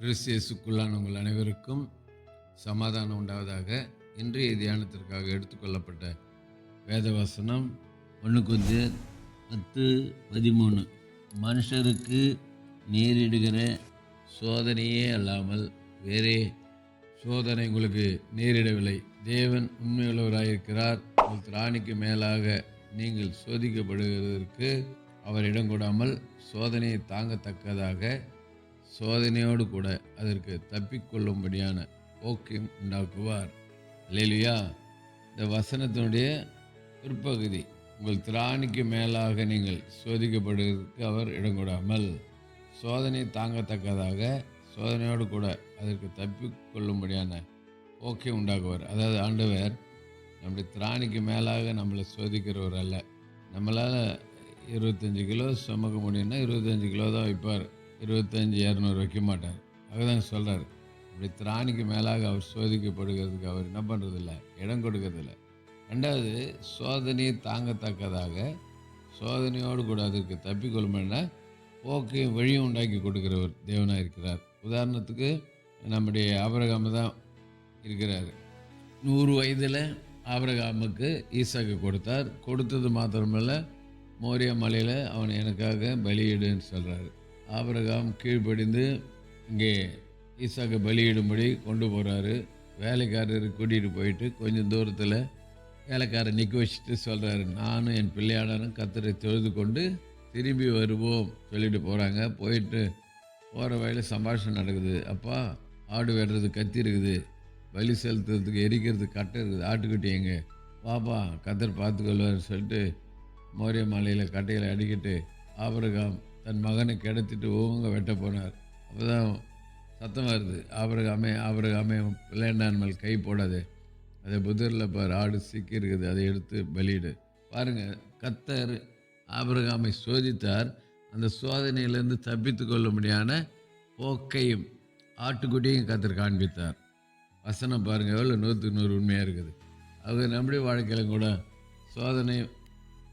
கிறிஸ்தியசுக்குள்ளான உங்கள் அனைவருக்கும் சமாதானம் உண்டாவதாக இன்றைய தியானத்திற்காக எடுத்துக்கொள்ளப்பட்ட வேதவசனம் ஒன்று கொஞ்சம் பத்து பதிமூணு. மனுஷருக்கு நேரிடுகிற சோதனையே அல்லாமல் வேறே சோதனை உங்களுக்கு நேரிடவில்லை. தேவன் உண்மையுள்ளவராயிருக்கிறார். உங்கள் திராணிக்கு மேலாக நீங்கள் சோதிக்கப்படுகிறதற்கு அவர் இடம் கொடாமல் சோதனையை தாங்கத்தக்கதாக சோதனையோடு கூட அதற்கு தப்பிக்கொள்ளும்படியான போக்கையும் உண்டாக்குவார். இல்லையா இந்த வசனத்தினுடைய பிற்பகுதி உங்கள் திராணிக்கு மேலாக நீங்கள் சோதிக்கப்படுவதற்கு அவர் இடம் கூடாமல் சோதனை தாங்கத்தக்கதாக சோதனையோடு கூட அதற்கு தப்பிக்கொள்ளும்படியான போக்கை உண்டாக்குவார். அதாவது ஆண்டவர் நம்முடைய திராணிக்கு மேலாக நம்மளை சோதிக்கிறவர் அல்ல. நம்மளால் இருபத்தஞ்சி கிலோ சுமக்க முடியும்னா இருபத்தஞ்சி கிலோ தான் வைப்பார். இருபத்தஞ்சி இரநூறு வைக்க மாட்டார். அதுதான் சொல்கிறார் அப்படி திராணிக்கு மேலாக அவர் சோதிக்கப்படுகிறதுக்கு அவர் என்ன பண்ணுறதில்ல இடம் கொடுக்கறதில்ல. ரெண்டாவது சோதனையை தாங்கத்தக்கதாக சோதனையோடு கூட அதற்கு தப்பிக்கொள்ளுமென்னா போக்கையும் வழியும் உண்டாக்கி கொடுக்கிறவர் தேவனாக இருக்கிறார். உதாரணத்துக்கு நம்முடைய ஆபரகாம தான் இருக்கிறார். நூறு வயதில் ஆபரகாமுக்கு ஈசாக்கு கொடுத்தார். கொடுத்தது மாத்திரமில்லை மோரியா மலையில் அவன் எனக்காக பலியிடுன்னு சொல்கிறாரு ஆபரகாம் கீழ்ப்படிந்து இங்கே ஈசாக்கை பலியிடும்படி கொண்டு போகிறாரு வேலைக்காரர் கூட்டிகிட்டு போயிட்டு கொஞ்சம் தூரத்தில் வேலைக்காரர் நிற்க வச்சுட்டு சொல்கிறாரு நானும் என் பிள்ளையாடனும் கத்தரை தொழுது கொண்டு திரும்பி வருவோம் சொல்லிட்டு போகிறாங்க போயிட்டு போகிற வழியில் சம்பாஷணம் நடக்குது. அப்பா ஆடு வெடுறது கத்தி இருக்குது பலி செலுத்துறதுக்கு எரிக்கிறதுக்கு கட்டை இருக்குது ஆட்டுக்குட்டி எங்கே? பாப்பா கத்தர் பார்த்துக்கொள்வார் சொல்லிட்டு மோரிய மலையில் கட்டையில் அடிக்கிட்டு ஆபரகாம் தன் மகனை கிடத்திட்டு ஓங்க வெட்ட போனார். அப்போ தான் சத்தம் வருது. ஆபரகாமே ஆபரகாமே பிள்ளைண்டான் மேல் கை போடாதே. அதை புதரில் பார் ஆடு சிக்கி இருக்குது. அதை எடுத்து பலியிடு. பாருங்கள் கத்தர் ஆபரகாமை சோதித்தார். அந்த சோதனையிலேருந்து தப்பித்து கொள்ளும்படியான போக்கையும் ஆட்டுக்குட்டியும் கத்தர் காண்பித்தார். வசனம் பாருங்கள் எவ்வளோ நூற்றுக்கு நூறு உண்மையாக இருக்குது. அது நம்முடைய வாழ்க்கையில் கூட சோதனை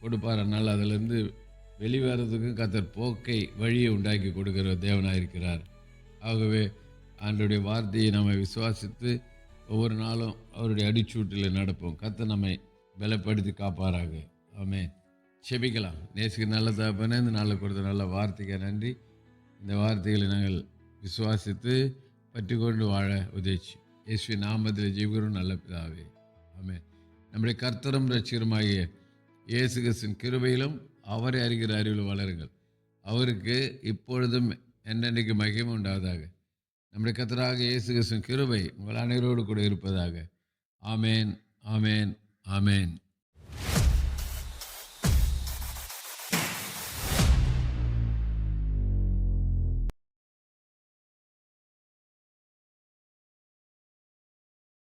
கொடுப்பார். அதனால் அதிலேருந்து வெளிவரதுக்கும் கத்தர் போக்கை வழியை உண்டாக்கி கொடுக்கிற தேவனாக இருக்கிறார் ஆகவே ஆண்டுடைய வார்த்தையை நம்ம விசுவாசித்து ஒவ்வொரு நாளும் அவருடைய அடிச்சூட்டில் நடப்போம். கத்தை நம்மை பலப்படுத்தி காப்பாராக. ஆமே செபிக்கலாம். நேசுக்கு நல்ல தகப்பனே இந்த நாளில் கொடுத்த நல்ல வார்த்தைக்கு நன்றி. இந்த வார்த்தைகளை நாங்கள் விசுவாசித்து பற்றி கொண்டு வாழ உதவிச்சு. இயேசுவி நாமத்தில் ஜீவரும் நல்ல பிதாவே. ஆமே நம்முடைய கர்த்தரும் ரட்சிகருமாகிய இயேசு கிறிஸ்தின் கிருபையிலும் அவரை அறிகிற அறிவில் வளருங்கள். அவருக்கு இப்பொழுதும் என்னென்னைக்கு மகிமை உண்டாவதாக. நம்முடைய கத்தராக இயேசு கிருஷ்ணன் கிருபை உங்கள் அனைவரோடு கூட இருப்பதாக. ஆமேன் ஆமேன் ஆமேன்.